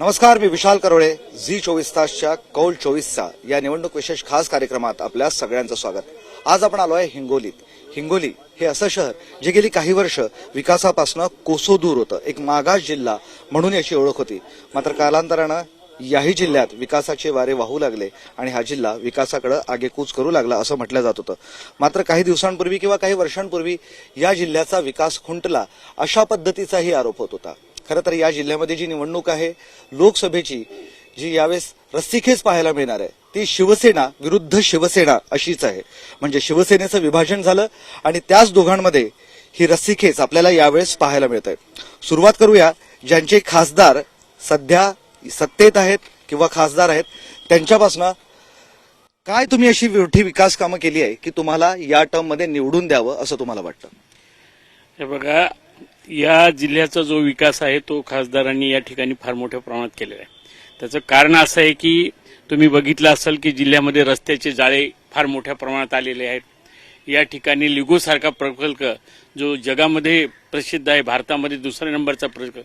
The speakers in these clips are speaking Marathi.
नमस्कार मी विशाल करोळे झी चोवीस तासच्या कौल चोवीसचा या निवडणूक विशेष खास कार्यक्रमात आपल्या सगळ्यांचं स्वागत. आज आपण आलो आहे हिंगोलीत. हिंगोली हे असं शहर जे गेली काही वर्ष विकासापासून कोसो दूर होतं एक मागास जिल्हा म्हणून याची ओळख होती. मात्र कालांतरानं याही जिल्ह्यात विकासाचे वारे वाहू लागले आणि हा जिल्हा विकासाकडे आगेकूच करू लागला असं म्हटलं जात होतं. मात्र काही दिवसांपूर्वी किंवा काही वर्षांपूर्वी या जिल्ह्याचा विकास खुंटला अशा पद्धतीचाही आरोप होत होता. खरं तर या जिल्ह्यामध्ये जी निवडणूक आहे लोकसभेची जी यावेळेस रस्सीखेच पाहायला मिळणार आहे ती शिवसेना विरुद्ध शिवसेना अशीच आहे. म्हणजे शिवसेनेचं विभाजन झालं आणि त्याच दोघांमध्ये ही रस्सीखेच आपल्याला यावेळेस पाहायला मिळत आहे सुरुवात करूया ज्यांचे खासदार सध्या सत्तेत आहेत किंवा खासदार आहेत त्यांच्यापासून काय तुम्ही अशी मोठी विकास कामं केली आहे की तुम्हाला या टर्ममध्ये निवडून द्यावं असं तुम्हाला वाटतं? हे बघा या जिल्ह्याचा जो विकास आहे तो खासदारांनी या ठिकाणी फार मोठ्या प्रमाणात केलेला आहे. त्याचं कारण असं आहे की तुम्ही बघितलं असाल की जिल्ह्यामध्ये रस्त्याचे जाळे फार मोठ्या प्रमाणात आलेले आहेत. या ठिकाणी लिगोसारखा प्रकल्प जो जगामध्ये प्रसिद्ध आहे भारतामध्ये दुसऱ्या नंबरचा प्रकल्प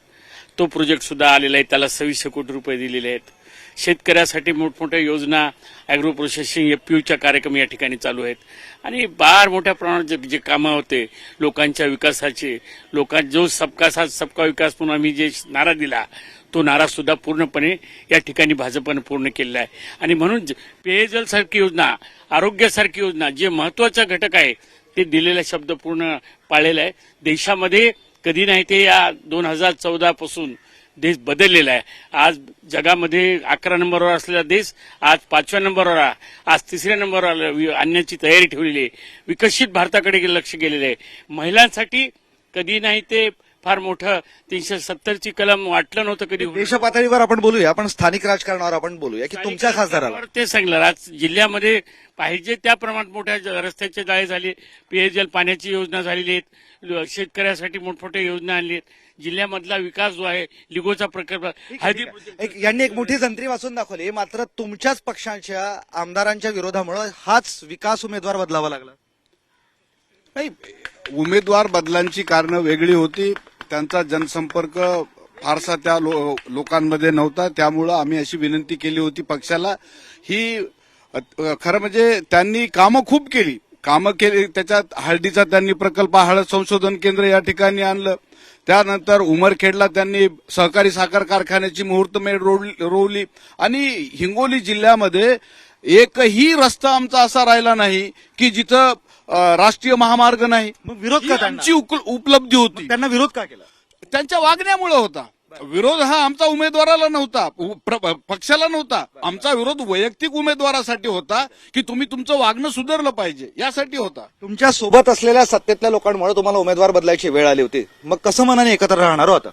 तो प्रोजेक्ट सुद्धा आलेला आहे. त्याला सव्वीसशे कोटी रुपये दिलेले आहेत. शेतकऱ्यासाठी मोठमोठ्या योजना अॅग्रो प्रोसेसिंग एफपीयूच्या कार्यक्रम या ठिकाणी चालू आहेत. आणि फार मोठ्या प्रमाणात जे जे कामं होते लोकांच्या विकासाचे लोकां जो सबका साथ सबका विकास म्हणून आम्ही जे नारा दिला तो नारा सुद्धा पूर्णपणे या ठिकाणी भाजपनं पूर्ण केलेला आहे. आणि म्हणून पेयजलसारखी योजना आरोग्यासारखी योजना जे महत्त्वाचा घटक आहे ते दिलेला शब्द पूर्ण पाळलेला आहे. देशामध्ये कधी नाही ते या दोन हजार चौदापासून देश बदललेला आहे. आज जगामध्ये अकरा नंबरवर असलेला देश आज पाचव्या नंबरवर. आज तिसऱ्या नंबरवर आणण्याची तयारी ठेवलेली आहे. विकसित भारताकडे लक्ष गेलेलं आहे. महिलांसाठी कधी नाही ते फार मोठं तीनशे सत्तरची कलम वाटलं नव्हतं कधी. देश पातळीवर आपण बोलूया आपण स्थानिक राजकारणावर आपण बोलूया की तुमच्या खासदाराला? ते सांगलं आज जिल्ह्यामध्ये पाहिजे त्या प्रमाणात मोठ्या रस्त्याचे जाळे झाले. पेयजल पाण्याची योजना झालेली आहेत. शेतकऱ्यासाठी मोठमोठ्या योजना आणली आहेत. जिल्ह्यामधला विकास जो आहे लिगोचा प्रकल्प हळदी एक यांनी एक मोठी जंत्री वाचून दाखवली. मात्र तुमच्याच पक्षांच्या आमदारांच्या विरोधामुळे हाच विकास उमेदवार बदलावा लागला. नाही उमेदवार बदलांची कारणं वेगळी होती. त्यांचा जनसंपर्क फारसा त्या लो- लोकांमध्ये नव्हता. त्यामुळं आम्ही अशी विनंती केली होती पक्षाला. ही खरं म्हणजे त्यांनी कामं खूप केली. कामं केली त्याच्यात हळदीचा त्यांनी प्रकल्प हळद संशोधन केंद्र या ठिकाणी आणलं. त्यानंतर उमरखेडला त्यांनी सहकारी साखर कारखान्याची मुहूर्तमेढ रोवली रोवली. आणि हिंगोली जिल्ह्यामध्ये एकही रस्ता आमचा असा राहिला नाही की जिथं राष्ट्रीय महामार्ग नाही. विरोध का उक- उपलब्धी होती. त्यांना विरोध का केला? त्यांच्या वागण्यामुळे होता. विरोध हा आमचा उमेदवाराला नव्हता पक्षाला नव्हता. आमचा विरोध वैयक्तिक उमेदवारासाठी होता की तुम्ही तुमचं वागणं सुधारलं पाहिजे यासाठी होता. तुमच्यासोबत असलेल्या सत्तेतल्या लोकांमुळे तुम्हाला उमेदवार बदलायची वेळ आली होती. मग कसं मनाने एकत्र राहणार हो आता?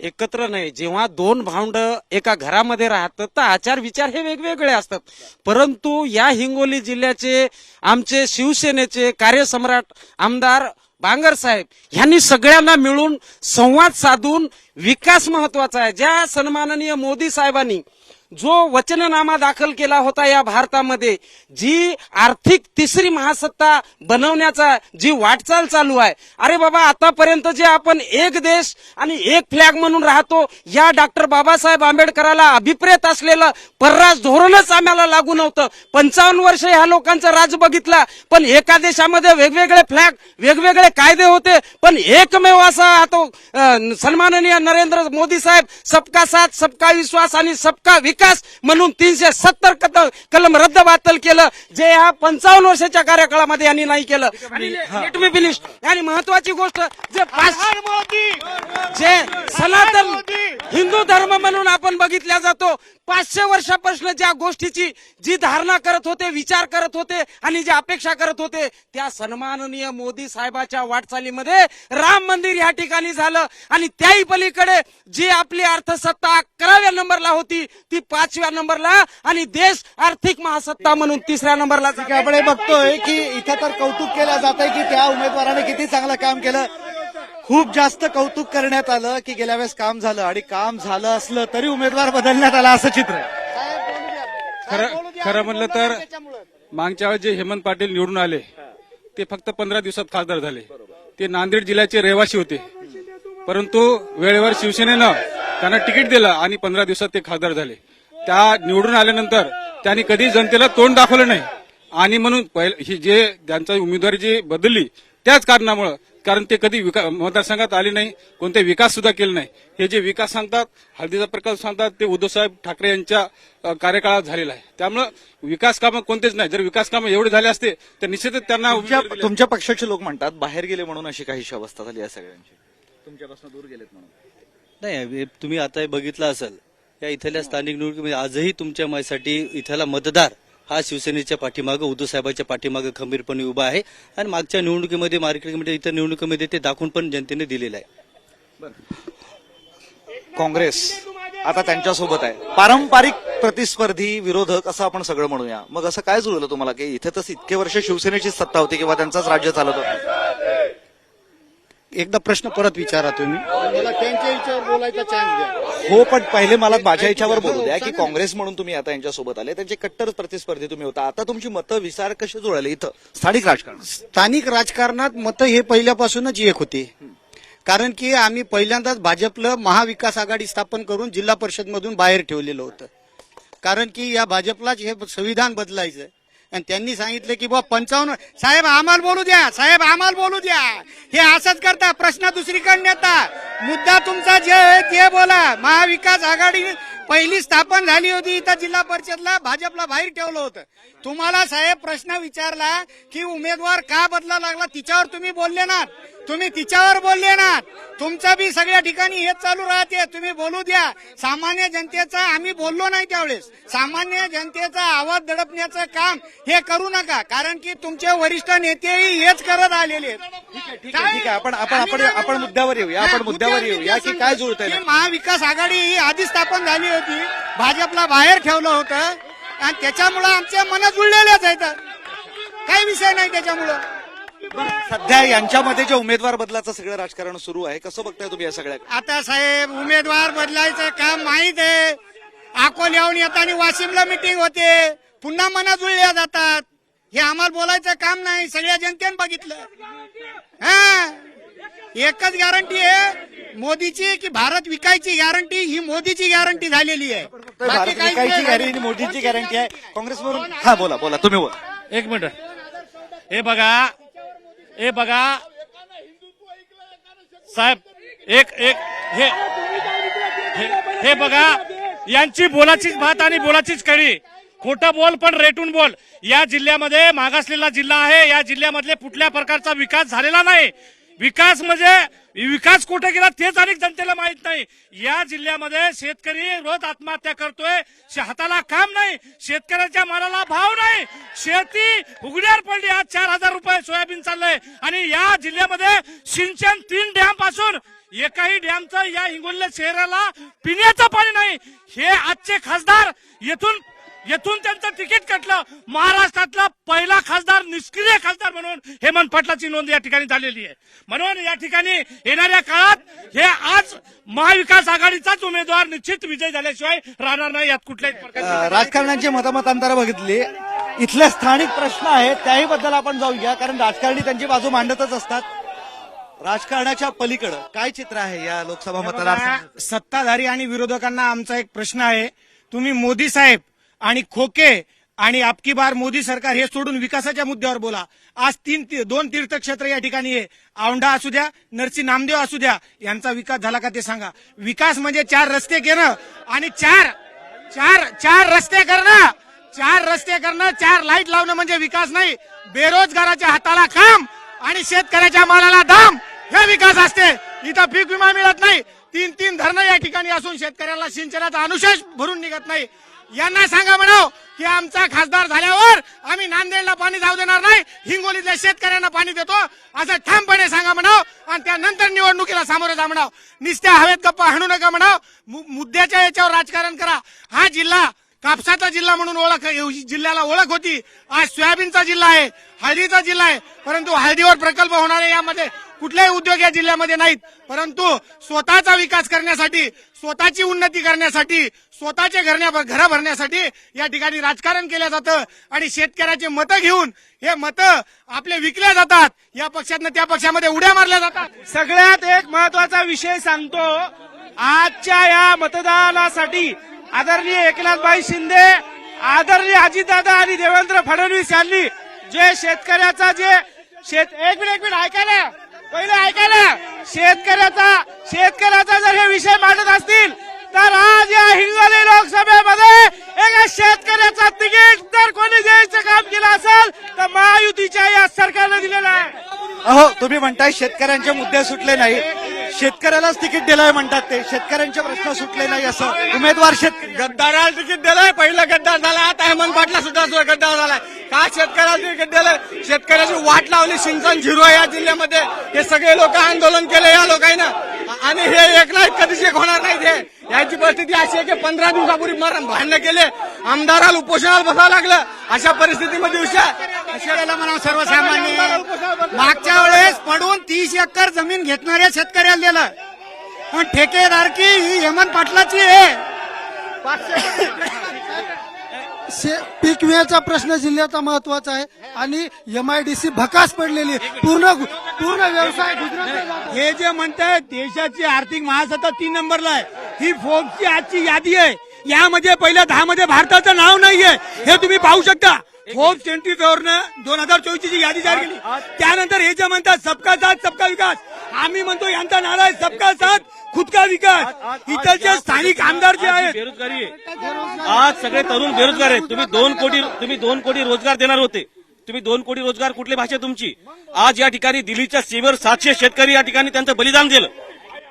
एकत्र नाही जेव्हा दोन भावंड एका घरामध्ये राहतात तर आचार विचार हे वेगवेगळे असतात. परंतु या हिंगोली जिल्ह्याचे आमचे शिवसेनेचे कार्यसम्राट आमदार बांगर साहेब यांनी सगळ्यांना मिळून संवाद साधून विकास महत्त्वाचा आहे. ज्या सन्माननीय मोदी साहेबांनी जो वचननामा दाखल केला होता या भारतामध्ये जी आर्थिक तिसरी महासत्ता बनवण्याचा जी वाटचाल चालू आहे अरे बाबा आतापर्यंत जे आपण एक देश आणि एक फ्लॅग म्हणून राहतो या डॉक्टर बाबासाहेब आंबेडकराला अभिप्रेत असलेलं परराज धोरणच आम्हाला लागू नव्हतं. पंचावन्न वर्ष ह्या लोकांचं राज बघितला पण एका देशामध्ये वेगवेगळे फ्लॅग वेगवेगळे कायदे होते पण एकमेव असा तो सन्माननीय नरेंद्र मोदी साहेब सबका साथ सबका विश्वास आणि सबका विकास म्हणून तीनशे सत्तर कलम रद्द बातल केलं. जे ह्या पंचावन्न वर्षाच्या कार्यकाळामध्ये यांनी नाही केलं. आणि महत्वाची गोष्ट जे जे सनातन हिंदू धर्म म्हणून आपण बघितल्या जातो पाचशे वर्षापासून ज्या गोष्टीची जी धारणा करत होते विचार करत होते आणि जी अपेक्षा करत होते त्या सन्माननीय मोदी साहेबाच्या वाटचालीमध्ये राम मंदिर या ठिकाणी झालं आणि त्याही पलीकडे जी आपली अर्थसत्ता अकराव्या नंबरला होती ती पाचव्या नंबरला आणि देश आर्थिक महासत्ता म्हणून तिसऱ्या नंबरला आपण बघतोय की इथं तर कौतुक केलं जात आहे की त्या उमेदवाराने किती चांगलं काम केलं. खूप जास्त कौतुक करण्यात आलं की गेल्या वेळेस काम झालं आणि काम झालं असलं तरी उमेदवार बदलण्यात आला असं चित्र आहे. खरं खरं म्हणलं तर मागच्या वेळेस जे हेमंत पाटील निवडून आले ते फक्त पंधरा दिवसात खासदार झाले. ते नांदेड जिल्ह्याचे रहिवासी होते. परंतु वेळेवर शिवसेनेनं त्यांना तिकीट दिलं आणि पंधरा दिवसात ते खासदार झाले. त्या निवडून आल्यानंतर त्यांनी कधी जनतेला तोंड दाखवलं नाही. आणि म्हणून पहिल- ही जे त्यांचा उमेदवारी जी बदलली त्याच कारणामुळं कारण ते कधी विका- मतदारसंघात आले नाही कोणते विकास सुद्धा केले नाही. हे जे विकास सांगतात हळदीचा प्रकल्प सांगतात ते उद्धवसाहेब ठाकरे यांच्या कार्यकाळात झालेला आहे. त्यामुळं विकास कामं कोणतेच नाही. जर विकास कामं एवढे झाले असते तर निश्चितच त्यांना तुमच्या उमेदवारी दिली तुमच्या पक्षाचे लोक म्हणतात बाहेर गेले म्हणून अशी काहीशी अवस्था झाली या सगळ्यांची. तुमच्यापासून दूर गेलेत म्हणून. नाही तुम्ही आता बघितलं असेल या इथल्या स्थानिक निवडणुकीमध्ये आजही तुमच्या माझ्यासाठी इथला मतदार हा शिवसेनेच्या पाठीमागं उद्धव साहेबांच्या पाठीमागं खंबीरपणे उभा आहे. आणि मागच्या निवडणुकीमध्ये मार्केटमध्ये इतर निवडणुकीमध्ये ते दाखवून पण जनतेने दिलेलं आहे. काँग्रेस आता त्यांच्यासोबत आहे. पारंपरिक प्रतिस्पर्धी विरोधक असं आपण सगळं म्हणूया. मग असं काय जुळलं तुम्हाला? की इथे तसं इतके वर्ष शिवसेनेचीच सत्ता होती किंवा त्यांचाच राज्य चालत होता? एकदा प्रश्न परत विचारा तुम्ही. हो पण पहिले मला माझ्या याच्यावर बोलू द्या की काँग्रेस म्हणून तुम्ही आता यांच्यासोबत आले. त्यांचे कट्टर प्रतिस्पर्धी तुम्ही होता. आता तुमची मतं विचार कसे जुळले इथं? स्थानिक राजकारण स्थानिक राजकारणात मतं हे पहिल्यापासूनच एक होते. कारण की आम्ही पहिल्यांदाच भाजपला महाविकास आघाडी स्थापन करून जिल्हा परिषदमधून बाहेर ठेवलेलं होतं. कारण की या भाजपलाच हे संविधान बदलायचं आणि त्यांनी सांगितलं की बा पंचावन्न साहेब आम्हाला बोलू द्या. साहेब आम्हाला बोलू द्या. हे असंच करता. प्रश्न दुसरीकडे नेता मुद्दा तुमचा जे आहे ते बोला. महाविकास आघाडी पहिली स्थापन झाली होती इथं जिल्हा परिषदला भाजपला बाहेर ठेवलं होतं. तुम्हाला साहेब प्रश्न विचारला की उमेदवार का बदला लागला? तिच्यावर तुम्ही बोलले ना. तुम्ही तिच्यावर बोलले ना. तुमचं बी सगळ्या ठिकाणी हेच चालू राहते. तुम्ही बोलू द्या. सामान्य जनतेचा आम्ही बोललो नाही त्यावेळेस. सामान्य जनतेचा आवाज दडपण्याचं काम हे करू नका. कारण की तुमचे वरिष्ठ नेतेही हेच करत आलेले आहेत. ठीक आहे ठीक आहे आपण आपण आपण आपण मुद्द्यावर येऊया. आपण मुद्द्यावर येऊया की काय जुळतंय की महाविकास आघाडी ही आधी स्थापन झाली होती. भाजपला बाहेर ठेवलं होतं. आणि त्याच्यामुळं आमचे मन जुळलेलेच आहेत. काही विषय नाही त्याच्यामुळं. सध्या यांच्यामध्ये जे उमेदवार बदलाचं सगळं राजकारण सुरू आहे कसं बघताय तुम्ही या सगळ्या? आता साहेब उमेदवार बदलायचं काम माहीत आहे. अकोल्याहून येताना वाशिमला मिटिंग होते. पुन्हा मना जुळल्या जातात. हे आम्हाला बोलायचं काम नाही. सगळ्या जनतेने बघितलं. हा? एकच गॅरंटी आहे. मोदीची की भारत विकायची गॅरंटी ही मोदीची गॅरंटी झालेली आहे. तर भारत बाकी काहीच विकायची नाही. गॅरंटी मोदीची गॅरंटी आहे. काँग्रेसवरून हा बोला बोला तुम्ही बोला. एक मिनिट. हे बघा हे बघा. साहेब एक एक हे हे- हे बघा. यांची बोलाचीच भात आणि बोलाचीच कळी खोटं बोल पण रेटून बोल. या जिल्ह्यामध्ये मागासलेला जिल्हा आहे. या जिल्ह्यामधले कुठल्या प्रकारचा विकास झालेला नाही. विकास म्हणजे विकास कुठे गेला तेच अनेक जनतेला माहीत नाही. या जिल्ह्यामध्ये शेतकरी रोज आत्महत्या करतोय. शे- हाताला काम नाही. शेतकऱ्याच्या मालाला भाव नाही. शेती उघड्यावर पडली. आज चार हजार रुपये सोयाबीन चाललंय. आणि या जिल्ह्यामध्ये सिंचन तीन डॅमपासून एकाही डॅमचं या हिंगोली शहराला पिण्याचं पाणी नाही. हे आजचे खासदार येथून येथून त्यांचं तिकीट कटलं. महाराष्ट्रातला पहिला खासदार निष्क्रिय खासदार म्हणून हेमंत पाटलाची नोंद या ठिकाणी झालेली आहे. म्हणून या ठिकाणी येणाऱ्या काळात हे आज महाविकास आघाडीचाच उमेदवार निश्चित विजय झाल्याशिवाय राहणार नाही यात कुठल्याही राजकारण्यांची मतमतांतर बघितली. इथले स्थानिक प्रश्न आहेत त्याही बद्दल आपण जाऊया कारण राजकारणी त्यांची बाजू मांडतच असतात. राजकारणाच्या पलीकडं काय चित्र आहे या लोकसभा मतदारसंघात? सत्ताधारी आणि विरोधकांना आमचा एक प्रश्न आहे. तुम्ही मोदी साहेब आणि खोके आणि आपकी बार मोदी सरकार हे सोडून विकासाच्या मुद्द्यावर बोला. आज तीन दोन तीर्थक्षेत्र या ठिकाणी आहे औंढा असू द्या नरसी नामदेव असू द्या यांचा विकास झाला का ते सांगा. विकास म्हणजे चार रस्ते घेणं आणि चार चार चार रस्ते करणं. चार रस्ते करणं चार लाइट लावणं म्हणजे विकास नाही. बेरोजगाराच्या हाताला काम आणि शेतकऱ्याच्या मालाला दाम. हे विकास असते. इथं पीक विमा मिळत नाही. तीन तीन धरणं या ठिकाणी असून शेतकऱ्याला सिंचनाचा अनुशेष भरून निघत नाही. यांना सांगा म्हणाव हो, की आमचा खासदार झाल्यावर आम्ही नांदेडला पाणी जाऊ देणार नाही हिंगोलीतल्या शेतकऱ्यांना पाणी देतो. असं ठामपणे सांगा म्हणाव हो, आणि त्यानंतर निवडणुकीला सामोरे जा म्हणाव हो. निस्त्या हवेत गप्पा हाणू नका म्हणाव मुद्द्याच्या याच्यावर राजकारण करा. हा जिल्हा कापसाचा जिल्हा म्हणून ओळख जिल्ह्याला ओळख होती. आज सोयाबीनचा जिल्हा आहे हळदीचा जिल्हा आहे. परंतु हळदीवर प्रकल्प होणारे यामध्ये कुठलेही उद्योग या जिल्ह्यामध्ये नाहीत. परंतु स्वतःचा विकास करण्यासाठी स्वतःची उन्नती करण्यासाठी स्वतःचे घरण्या घरं भरण्यासाठी या ठिकाणी राजकारण केलं जातं. आणि शेतकऱ्याचे मतं घेऊन हे मतं आपले विकल्या जातात. या पक्षातनं त्या पक्षामध्ये उड्या मारल्या जातात. सगळ्यात एक महत्त्वाचा विषय सांगतो आजच्या या मतदानासाठी आदरणीय एकनाथभाई शिंदे आदरणीय अजितदादा आणि देवेंद्र फडणवीस यांनी जे शेतकऱ्याचा जे शेत एक मिनिट एक मिनिट ऐकायला पहिले ऐका ना शेतकऱ्याचा शेतकऱ्याचा जर हे विषय मांडत असतील तर आज या हिंगोली लोकसभेमध्ये एका शेतकऱ्याचा तिकीट जर कोणी द्यायचं काम केलं असेल तर महायुतीच्या या सरकारनं दिलेलं आहे. अहो तुम्ही म्हणताय शेतकऱ्यांचे मुद्दे सुटले नाही शेतकऱ्यालाच तिकीट दिलंय म्हणतात ते. शेतकऱ्यांचे प्रश्न सुटले नाही असं उमेदवार शेत गद्दाराला तिकीट दिलंय. पहिला गद्दार झाला. आता हेमंत पाटला सुद्धा गद्दार झालाय. का शेतकऱ्याला तिकीट दिलंय? शेतकऱ्याची वाट लावली. सिंचन झिरो या जिल्ह्यामध्ये. हे सगळे लोक आंदोलन केले या लोकांना. आणि हे एक नाही कधीच एक होणार नाही हे याची परिस्थिती अशी आहे की पंधरा दिवसापूर्वी मरण भांडणं केले आमदाराला उपोषणाला बसावं लागलं. अशा परिस्थितीमध्ये शेतकऱ्याला म्हणा सर्वसामान्य. मागच्या वेळेस पडून तीस एकर जमीन घेतणाऱ्या शेतकऱ्याला दिलं. पण ठेकेदार की ही हेमंत पाटलाची आहे. पीक विम्याचा प्रश्न जिल्ह्याचा महत्त्वाचा आहे. आणि एमआयडीसी भकास पडलेली. पूर्ण पूर्ण व्यवसाय. हे जे म्हणताय देशाची आर्थिक महासत्ता तीन नंबरला आहे. ही फोर्ब्सची आजची यादी आहे. यामध्ये पहिल्या दहा मध्ये भारताचं नाव नाहीये. हे तुम्ही पाहू शकता. फोर्ब्स ट्वेंटी फोरनं दोन हजार चोवीस ची यादी जाहीर केली. त्यानंतर हे जे म्हणतात सबका साथ सबका विकास. आम्ही म्हणतो यांचा नारा आहे सबका साथ खुदका विकास. इथलचे स्थानिक आमदार जे आहेत. बेरोजगारी आहे आज सगळे तरुण बेरोजगार आहेत. तुम्ही दोन कोटी तुम्ही दोन कोटी रोजगार देणार होते. तुम्ही दोन कोटी रोजगार कुठली भाषा तुमची? आज या ठिकाणी दिल्लीच्या सीमेवर सातशे शेतकरी या ठिकाणी त्यांचं बलिदान दिलं.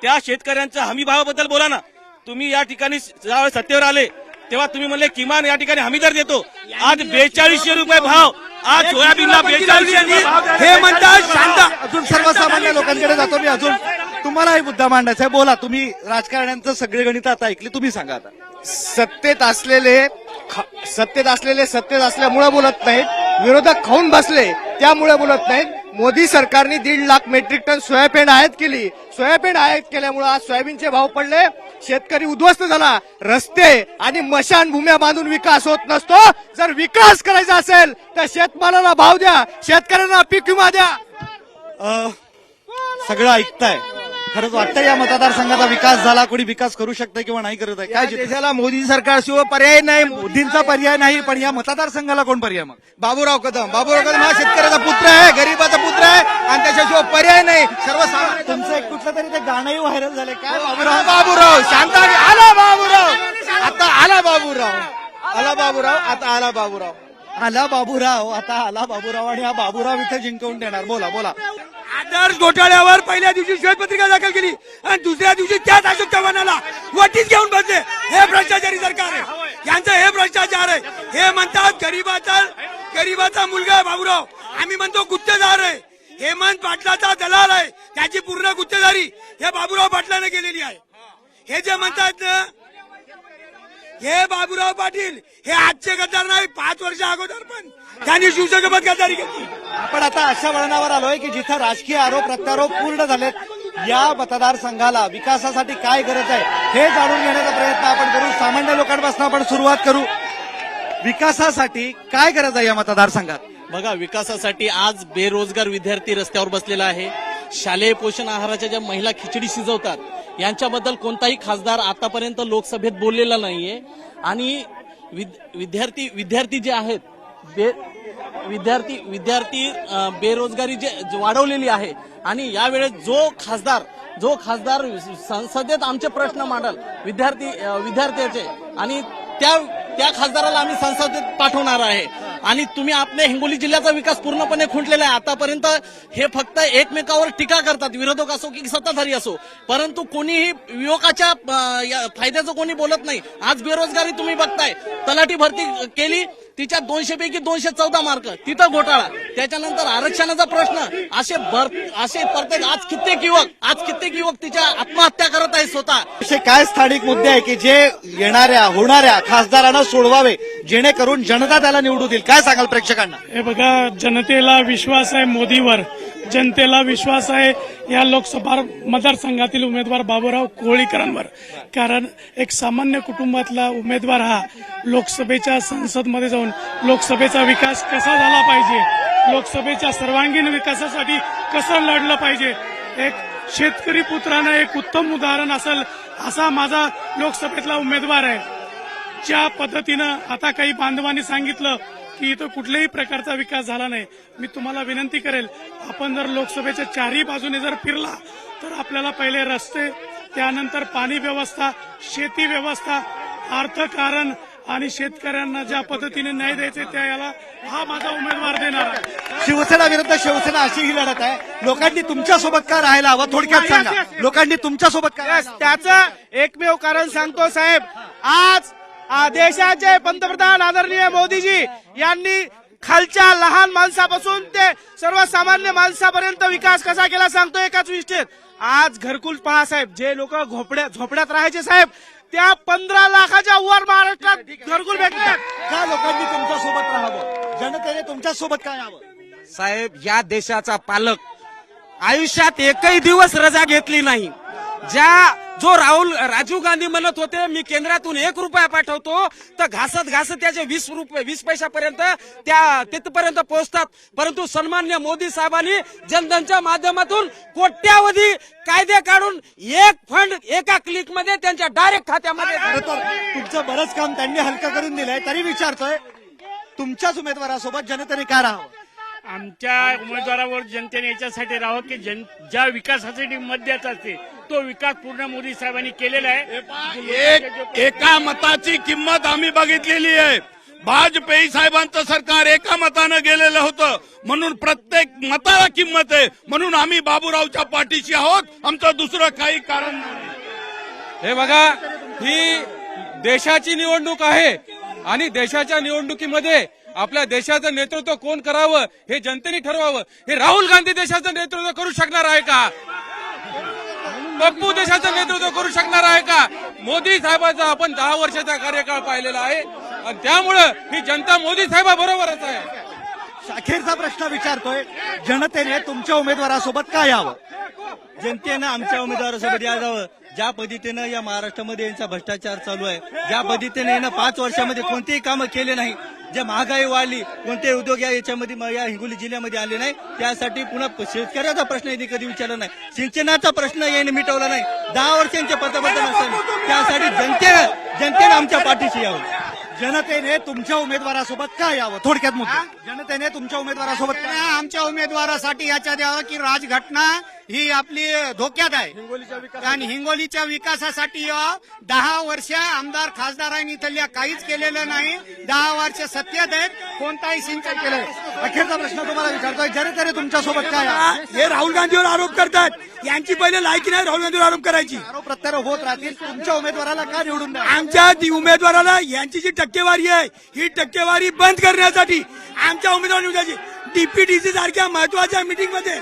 त्या शेतकऱ्यांच्या हमी भावाबद्दल बोला ना. तुम्ही या ठिकाणी ज्यावेळेस सत्तेवर आले तेव्हा तुम्ही म्हणले किमान या ठिकाणी हमी दर देतो. आज बेचाळीसशे रुपये भाव. आज सोयाबीनला बेचाळीसशे हे म्हणतात शांत. अजून सर्वसामान्य लोकांकडे जातो मी अजून. तुम्हालाही मुद्दा मांडायचा आहे. बोला तुम्ही राजकारण्यांचं सगळे गणित आता ऐकली तुम्ही सांगा आता. सत्तेत असलेले सत्तेत असलेले सत्तेत असल्यामुळे बोलत नाहीत विरोधक खाऊन बसले त्यामुळे बोलत नाहीत. मोदी सरकारने दीड लाख मेट्रिक टन सोयाबीन आयात केली. सोयाबीन आयात केल्यामुळे आज सोयाबीनचे भाव पडले. शेतकरी उद्ध्वस्त झाला. रस्ते आणि मशान भूम्या बांधून विकास होत नसतो. जर विकास करायचा असेल तर शेतमालाला भाव द्या. शेतकऱ्यांना पीक विमा द्या. सगळं ऐकताय. खरंच वाटतं या मतदारसंघाचा विकास झाला कोणी विकास करू शकतं किंवा नाही करत आहे? काय? देशाला मोदी सरकारशिवाय पर्याय नाही मोदींचा पर्याय नाही पण या मतदारसंघाला कोण पर्याय मग? बाबूराव कदम. बाबूराव कदम हा शेतकऱ्याचा पुत्र आहे गरीबाचा पुत्र आहे आणि त्याच्याशिवाय पर्याय नाही. सर्वसामान्य तुमचं एक कुठलं तरी ते गाणंही व्हायरल झालंय. काय बाबूराव? बाबूराव? शांत आला बाबूराव. आता आला बाबूराव. आला बाबूराव. आता आला बाबूराव. आला बाबूराव आता आला बाबूराव आणि हा बाबूराव इथे जिंकवून देणार. बोला बोला. आदर्श घोटाळ्यावर पहिल्या दिवशी श्वेतपत्रिका दाखल केली आणि दुसऱ्या दिवशी त्याच अशोक चव्हाणाला वटीत घेऊन बसले. हे भ्रष्टाचारी सरकार आहे. यांचं हे भ्रष्टाचार आहे. हे म्हणतात गरीबाचा गरीबाचा मुलगा आहे भाऊराव. आम्ही म्हणतो गुत्तेदार आहे. हेमंत पाटलाचा दलाल आहे. त्याची पूर्ण गुत्तेदारी हे बाबूराव पाटलाने केलेली आहे. हे जे म्हणतात ना हे बाबूराव पाटील हे आजचे गद्दार नाही पाच वर्ष अगोदर पण. त्यांनी शिवसेनेसोबत गद्दारी केली. आपण आता अशा वळणावर आलोय की जिथं राजकीय आरोप प्रत्यारोप पूर्ण झालेत या मतदारसंघाला विकासासाठी काय गरज आहे हे जाणून घेण्याचा प्रयत्न आपण करू. सामान्य लोकांपासून आपण सुरुवात करू. विकासासाठी काय गरज आहे या मतदारसंघात? बघा विकासासाठी आज बेरोजगार विद्यार्थी रस्त्यावर बसलेला आहे. शालेय पोषण आहाराच्या ज्या महिला खिचडी शिजवतात यांच्याबद्दल कोणताही खासदार आतापर्यंत लोकसभेत बोललेला नाहीये. आणि विद- विद्यार्थी विद्यार्थी जे आहेत बे विद्यार्थी विद्यार्थी बेरोजगारी जे वाढवलेली आहे आणि यावेळेस जो खासदार जो खासदार संसदेत आमचे प्रश्न मांडल विद्यार्थी विद्यार्थ्याचे आणि त्या त्या खासदाराला आम्ही संसदेत पाठवणार आहे. आणि तुम्ही आपल्या हिंगोली जिल्ह्याचा विकास पूर्णपणे खुंटलेला आहे. आतापर्यंत हे फक्त एकमेकावर टीका करतात. विरोधक असो की सत्ताधारी असो. परंतु कोणीही युवकाच्या फायद्याचं कोणी बोलत नाही. आज बेरोजगारी तुम्ही बघताय. तलाठी भरती केली. तिच्या दोनशे पैकी दोनशे चौदा मार्क. तिथं घोटाळा. त्याच्यानंतर आरक्षणाचा प्रश्न. असे भर असे प्रत्येक आज कित्येक युवक आज कित्येक युवक तिच्या आत्महत्या करत आहेत स्वतः. असे काय स्थानिक मुद्दे आहे की जे येणाऱ्या होणाऱ्या खासदारांना सोडवावे जेणेकरून जनता त्याला निवडू देईल. काय सांगाल प्रेक्षकांना? हे बघा जनतेला विश्वास आहे मोदीवर. जनतेला विश्वास आहे या लोकसभा मतदारसंघातील उमेदवार बाबूराव कोळीकरांवर. कारण एक सामान्य कुटुंबातला उमेदवार हा लोकसभेच्या संसदमध्ये जाऊन लोकसभेचा विकास कसा झाला पाहिजे लोकसभेच्या सर्वांगीण विकासासाठी कसं लढलं पाहिजे एक शेतकरी पुत्रानं एक उत्तम उदाहरण असेल असा माझा लोकसभेतला उमेदवार आहे. ज्या पद्धतीनं आता काही बांधवांनी सांगितलं की इथं कुठल्याही प्रकारचा विकास झाला नाही मी तुम्हाला विनंती करेल आपण जर लोकसभेच्या चारही बाजूने जर फिरला तर आपल्याला पहिले रस्ते त्यानंतर पाणी व्यवस्था शेती व्यवस्था अर्थकारण आणि शेतकऱ्यांना ज्या पद्धतीने न्याय द्यायचे त्या याला हा माझा उमेदवार देणार आहे. शिवसेना विरुद्ध शिवसेना अशी ही लढत आहे. लोकांनी तुमच्यासोबत का राहायला हवं थोडक्यात सांगा. लोकांनी तुमच्यासोबत का राहायला हवं? त्याचं एकमेव कारण सांगतो साहेब आज देशाचे पंतप्रधान आदरणीय मोदीजी यांनी खालच्या लहान माणसापासून ते सर्वसामान्य माणसापर्यंत विकास कसा केला सांगतो एकाच विष्ठेत आज घरकुल पहा साहेब जे लोक झोपड्या झोपड्यात राहायचे साहेब त्या पंधरा लाखाच्या वर महाराष्ट्रात घरकुल भेटतात. का लोकांनी तुमच्यासोबत राहावं? जनतेने तुमच्यासोबत काय यावं साहेब या देशाचा पालक आयुष्यात एकही दिवस रजा घेतली नाही. ज्या जो राहुल राजीव गांधी म्हणत होते मी केंद्रातून एक रुपया पाठवतो तर घासत घासत त्याचे वीस रुपये वीस पैशापर्यंत त्या तिथपर्यंत पोहोचतात. परंतु सन्मान्य मोदी साहेबांनी जनधनच्या माध्यमातून कोट्यावधी कायदे काढून एक फंड एका क्लिकमध्ये त्यांच्या डायरेक्ट खात्यामध्ये तुमचं बरंच काम त्यांनी हलकं करून दिलंय तरी विचारतोय तुमच्याच उमेदवारासोबत जनतेने का राहावं? आमच्या उमेदवारावर जनतेने याच्यासाठी राहावं की जन ज्या विकासासाठी मत द्यायचा असते तो विकास पूर्ण मोदी साहेबांनी केलेला आहे. एक एका मताची किंमत आम्ही बघितलेली आहे. वाजपेयी साहेबांचं सरकार एका मतानं गेलेलं होतं. म्हणून प्रत्येक मताला किंमत आहे. म्हणून आम्ही बाबूरावच्या पाठीशी आहोत. आमचं दुसरं काही कारण नाही. हे बघा ही देशाची निवडणूक आहे आणि देशाच्या निवडणुकीमध्ये आपल्या देशाचं नेतृत्व कोण करावं हे जनतेने ठरवावं. हे राहुल गांधी देशाचं नेतृत्व करू शकणार आहे का? पप्पू देशाचं नेतृत्व करू शकणार आहे का? मोदी साहेबांचा आपण दहा वर्षाचा कार्यकाळ पाहिलेला आहे. आणि त्यामुळं ही जनता मोदी साहेबाबरोबरच आहे. अखेरचा प्रश्न विचारतोय. जनतेने तुमच्या उमेदवारासोबत काय यावं? जनतेनं आमच्या उमेदवारासोबत या जावं ज्या पद्धतीनं या महाराष्ट्रामध्ये यांचा भ्रष्टाचार चालू आहे ज्या पद्धतीने यानं पाच वर्षामध्ये कोणतेही कामं केले नाही जे महागाई वाढली कोणते उद्योग या याच्यामध्ये या हिंगोली जिल्ह्यामध्ये आले नाही त्यासाठी पुन्हा शेतकऱ्याचा प्रश्न यांनी कधी विचारला नाही सिंचनाचा प्रश्न यांनी मिटवला नाही दहा वर्षांचे पंतप्रधान असताना त्यासाठी जनतेनं जनतेनं आमच्या पाठीशी यावं. जनतेने तुमच्या उमेदवारासोबत काय यावं? थोडक्यात मुद्दा. जनतेने तुमच्या उमेदवारासोबत काय यावं? आमच्या उमेदवारासाठी याच्या द्यावं की राजघटना ही आपली धोक्यात आहे? आणि हिंगोलीच्या विकासासाठी अ, दहा वर्ष आमदार खासदारांनी इथल्या काहीच केलेलं नाही. दहा वर्ष सत्यात आहेत कोणताही सिंचन केलं अखेरचा प्रश्न तुम्हाला विचारतोय. जनतेने तुमच्यासोबत काय यावं? हे राहुल गांधीवर आरोप करतात. यांची पहिले लायकी नाही राहुल गांधीवर आरोप करायची. आरोप प्रत्यारोप होत राहतील. तुमच्या उमेदवाराला का निवडून द्या आमच्या ती उमेदवाराला यांची जी टक्केवारी आहे. ही टक्केवारी बंद करण्यासाठी आमच्या उमेदवार निवडायची. डीपीटीसी सारख्या महत्त्वाच्या मीटिंगमध्ये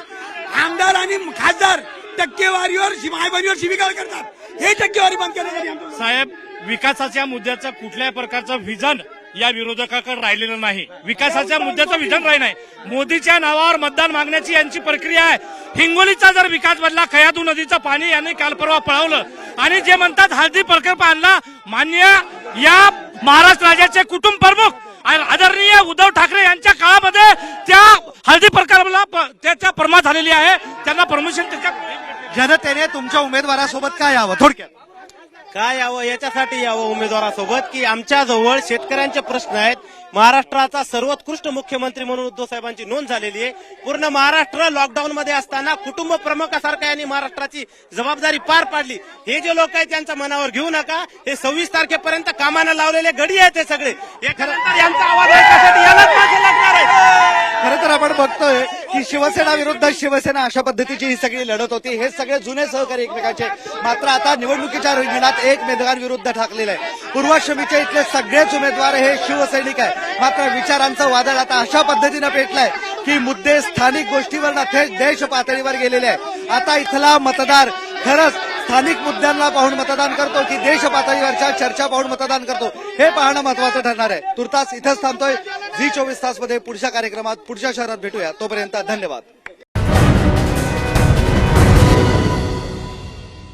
आमदार आणि खासदार टक्केवारीवर मायबानीवर शिविकार करतात. हे टक्केवारी बंद करण्यासाठी साहेब विकासाच्या मुद्द्याचं कुठल्याही प्रकारचं व्हिजन या विरोधकाकडे राहिलेलं नाही. विकासाच्या मुद्द्याचं विजन राही नाही. मोदीच्या नावावर मतदान मागण्याची यांची प्रक्रिया आहे. हिंगोलीचा जर विकास बदला खयादू नदीचं पाणी यांनी काल परवा पळवलं. आणि जे म्हणतात हळदी प्रकल्प आणला मान्य या महाराष्ट्र राज्याचे कुटुंब प्रमुख आदरणीय उद्धव ठाकरे यांच्या काळामध्ये त्या हळदी प्रकल्पाला त्याच्या परमा झालेली आहे. त्यांना परमिशन त्याच्या जनतेने तुमच्या उमेदवारासोबत काय यावं? थोडक्यात. काय यावं? याच्यासाठी यावं उमेदवारासोबत? की आमच्या जवळ शेतकऱ्यांचे प्रश्न आहेत. महाराष्ट्राचा सर्वोत्कृष्ट मुख्यमंत्री म्हणून उद्धव साहेबांची नोंद झालेली आहे. पूर्ण महाराष्ट्र लॉकडाऊन मध्ये असताना कुटुंब प्रमुखासारखा यांनी महाराष्ट्राची जबाबदारी पार पाडली. हे जे लोक आहेत त्यांच्या मनावर घेऊ नका. हे सव्वीस तारखेपर्यंत कामाला लावलेले गडी आहेत हे सगळे. हे खरं तर यांचा आवाज ऐकण्यासाठी यालाच मागे लागणार आहे. खरं तर आपण बघतोय की शिवसेना विरुद्ध शिवसेना अशा पद्धतीची ही सगळी लढत होती. हे सगळे जुने सहकारी एकमेकांचे. मात्र आता निवडणुकीच्या रिंगणात एक उमेदवार विरुद्ध ठाकलेलं आहे. पूर्वाश्रमीचे इथले सगळेच उमेदवार हे शिवसैनिक आहे मात्र विचारांचं वादळ आता अशा पद्धतीनं पेटलंय की मुद्दे स्थानिक गोष्टीवर ना थेट देश पातळीवर गेलेले आहे आता इथला मतदार खरंच स्थानिक मुद्द्यांना पाहून मतदान करतो की देश पातळीवरच्या चर्चा पाहून मतदान करतो. हे पाहणं महत्वाचं ठरणार आहे. तुर्तास इथंच थांबतोय. झी चोवीस तासमध्ये पुढच्या कार्यक्रमात पुढच्या शहरात भेटूया. तोपर्यंत धन्यवाद.